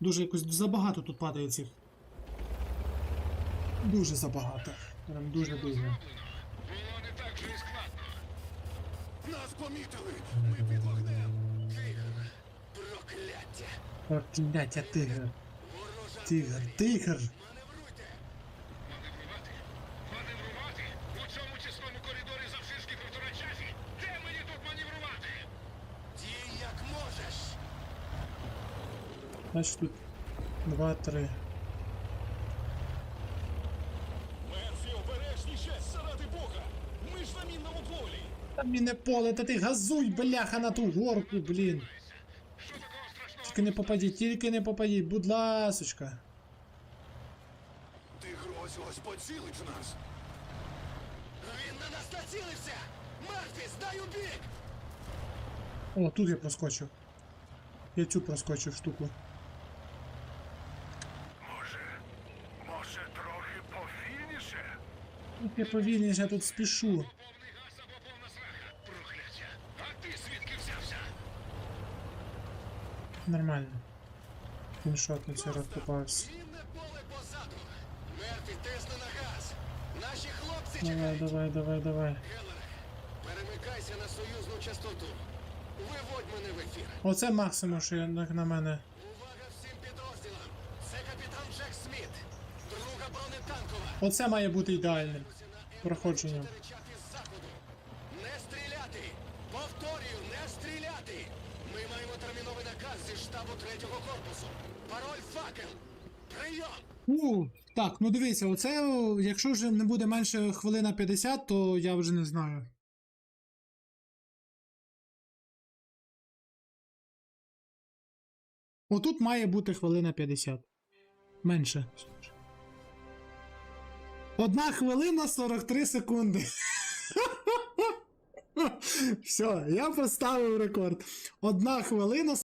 Дуже якось забагато тут падає цих. Дуже забагато. Прям дуже дуже. Було не так же і складно. Нас помітили! Ми під вогнем! Тигр! Прокляття! Прокляття тигр. Ворожа Тигр, тигр. Значить тут два, три. Мерфі, обережніше, заради Бога! Ми ж на мінному полі! Та міне поле, та ти газуй, бляха, на ту горку, блін. Тільки не попадіть, тільки не попадіть, будь ласочка. Тигр ось ось поцілить нас! Він на нас націлився! Мерфі, здай у бік! О, тут я проскочив. Я цю проскочив штуку. Тут я повільніше, я тут спішу. Нормально. Тисни на газ! Наші Давай, давай, давай, давай. Перемикайся на союзну частоту. Виводь мене в ефір. Оце максимум, що на мене. Оце має бути ідеальним. Проходженням. М4 чат із заходу. Не стріляти! Повторюю, не стріляти! Ми маємо терміновий наказ зі штабу третього корпусу. Пароль факел. Прийом! У, так, ну дивися, оце, о, якщо вже не буде менше хвилина 50, то я вже не знаю. Отут має бути хвилина 50. Менше. Одна хвилина 43 секунди. Все, я поставив рекорд. Одна хвилина